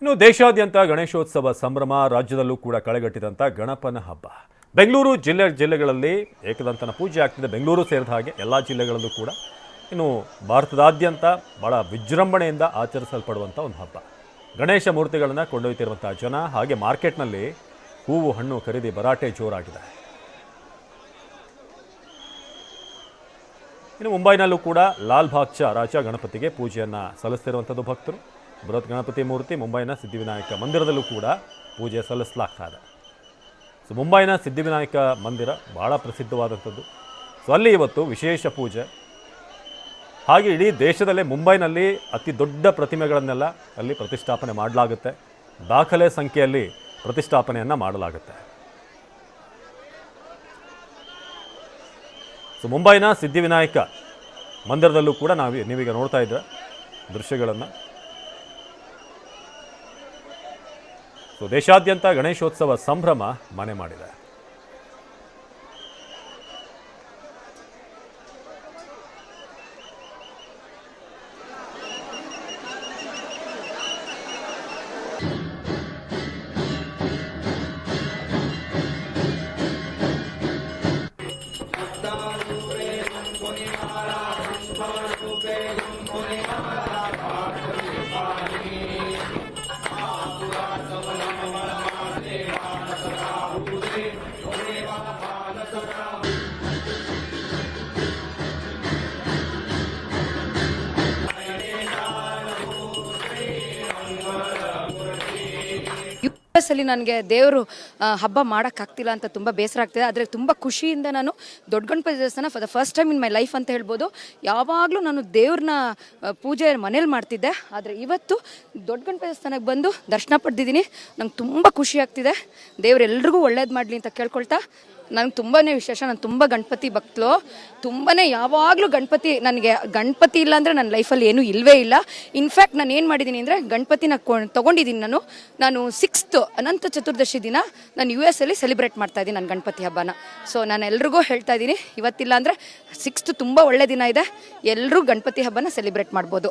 ಇನ್ನು ದೇಶಾದ್ಯಂತ ಗಣೇಶೋತ್ಸವ ಸಂಭ್ರಮ ರಾಜ್ಯದಲ್ಲೂ ಕೂಡ ಕಳೆಗಟ್ಟಿದಂಥ ಗಣಪನ ಹಬ್ಬ. ಬೆಂಗಳೂರು ಜಿಲ್ಲೆ ಜಿಲ್ಲೆಗಳಲ್ಲಿ ಏಕದಂತನ ಪೂಜೆ ಆಗ್ತಿದೆ. ಬೆಂಗಳೂರು ಸೇರಿದ ಹಾಗೆ ಎಲ್ಲ ಜಿಲ್ಲೆಗಳಲ್ಲೂ ಕೂಡ ಇನ್ನು ಭಾರತದಾದ್ಯಂತ ಭಾಳ ವಿಜೃಂಭಣೆಯಿಂದ ಆಚರಿಸಲ್ಪಡುವಂಥ ಒಂದು ಹಬ್ಬ. ಗಣೇಶ ಮೂರ್ತಿಗಳನ್ನು ಕೊಂಡೊಯ್ತಿರುವಂಥ ಜನ, ಹಾಗೆ ಮಾರ್ಕೆಟ್ನಲ್ಲಿ ಹೂವು, ಹಣ್ಣು ಖರೀದಿ ಭರಾಟೆ ಜೋರಾಗಿದೆ. ಇನ್ನು ಮುಂಬೈನಲ್ಲೂ ಕೂಡ ಲಾಲ್ ಬಾಗ್ಚ ರಾಜ ಗಣಪತಿಗೆ ಪೂಜೆಯನ್ನು ಸಲ್ಲಿಸ್ತಿರುವಂಥದ್ದು ಭಕ್ತರು. ಬೃಹತ್ ಗಣಪತಿ ಮೂರ್ತಿ ಮುಂಬೈನ ಸಿದ್ಧಿವಿನಾಯಕ ಮಂದಿರದಲ್ಲೂ ಕೂಡ ಪೂಜೆ ಸಲ್ಲಿಸಲಾಗ್ತಾ ಇದೆ. ಸೊ, ಮುಂಬೈನ ಸಿದ್ಧಿವಿನಾಯಕ ಮಂದಿರ ಭಾಳ ಪ್ರಸಿದ್ಧವಾದಂಥದ್ದು. ಸೊ, ಅಲ್ಲಿ ಇವತ್ತು ವಿಶೇಷ ಪೂಜೆ. ಹಾಗೆ ಇಡೀ ದೇಶದಲ್ಲೇ ಮುಂಬೈನಲ್ಲಿ ಅತಿ ದೊಡ್ಡ ಪ್ರತಿಮೆಗಳನ್ನೆಲ್ಲ ಅಲ್ಲಿ ಪ್ರತಿಷ್ಠಾಪನೆ ಮಾಡಲಾಗುತ್ತೆ. ದಾಖಲೆ ಸಂಖ್ಯೆಯಲ್ಲಿ ಪ್ರತಿಷ್ಠಾಪನೆಯನ್ನು ಮಾಡಲಾಗುತ್ತೆ. ಸೊ, ಮುಂಬೈನ ಸಿದ್ಧಿವಿನಾಯಕ ಮಂದಿರದಲ್ಲೂ ಕೂಡ ನಾವು ನೀವೀಗ ನೋಡ್ತಾ ಇದ್ದ ದೃಶ್ಯಗಳನ್ನು. ಸೊ ದೇಶಾದ್ಯಂತ ಗಣೇಶೋತ್ಸವ ಸಂಭ್ರಮ ಮನೆ ಮಾಡಿದೆ. ಅಲ್ಲಿ ನನಗೆ ದೇವರು ಹಬ್ಬ ಮಾಡೋಕ್ಕಾಗ್ತಿಲ್ಲ ಅಂತ ತುಂಬ ಬೇಸರ ಆಗ್ತಿದೆ. ಆದರೆ ತುಂಬ ಖುಷಿಯಿಂದ ನಾನು ದೊಡ್ಡ ಗಣಪತಿ ದೇವಸ್ಥಾನ for the first time in my life ಅಂತ ಹೇಳ್ಬೋದು. ಯಾವಾಗಲೂ ನಾನು ದೇವ್ರನ್ನ ಪೂಜೆ ಮನೇಲಿ ಮಾಡ್ತಿದ್ದೆ. ಆದರೆ ಇವತ್ತು ದೊಡ್ಡ ಗಣಪತಿ ದೇವಸ್ಥಾನಕ್ಕೆ ಬಂದು ದರ್ಶನ ಪಡೆದಿದ್ದೀನಿ. ನಂಗೆ ತುಂಬ ಖುಷಿ ಆಗ್ತಿದೆ. ದೇವ್ರೆಲ್ರಿಗೂ ಒಳ್ಳೇದು ಮಾಡಲಿ ಅಂತ ಕೇಳ್ಕೊಳ್ತಾ ನಂಗೆ ತುಂಬಾ ವಿಶೇಷ ನಾನು ತುಂಬ ಗಣಪತಿ ಭಕ್ತಳು ತುಂಬಾ ಯಾವಾಗಲೂ ಗಣಪತಿ, ನನಗೆ ಗಣಪತಿ ಇಲ್ಲ ಅಂದರೆ ನನ್ನ ಲೈಫಲ್ಲಿ ಏನೂ ಇಲ್ಲವೇ ಇಲ್ಲ. ಇನ್ಫ್ಯಾಕ್ಟ್ ನಾನು ಏನು ಮಾಡಿದ್ದೀನಿ ಅಂದರೆ ಗಣಪತಿನ ತೊಗೊಂಡಿದ್ದೀನಿ ನಾನು. ನಾನು ಸಿಕ್ಸ್ತ್ ಅನಂತ ಚತುರ್ದಶಿ ದಿನ ನಾನು ಯು ಎಸ್ ಅಲ್ಲಿ ಸೆಲೆಬ್ರೇಟ್ ಮಾಡ್ತಾ ಇದ್ದೀನಿ ನನ್ನ ಗಣಪತಿ ಹಬ್ಬನ. ಸೊ ನಾನು ಎಲ್ರಿಗೂ ಹೇಳ್ತಾ ಇದ್ದೀನಿ, ಇವತ್ತಿಲ್ಲ ಅಂದರೆ ಸಿಕ್ಸ್ತ್ ತುಂಬ ಒಳ್ಳೆ ದಿನ ಇದೆ. ಎಲ್ಲರೂ ಗಣಪತಿ ಹಬ್ಬನ ಸೆಲೆಬ್ರೇಟ್ ಮಾಡ್ಬೋದು.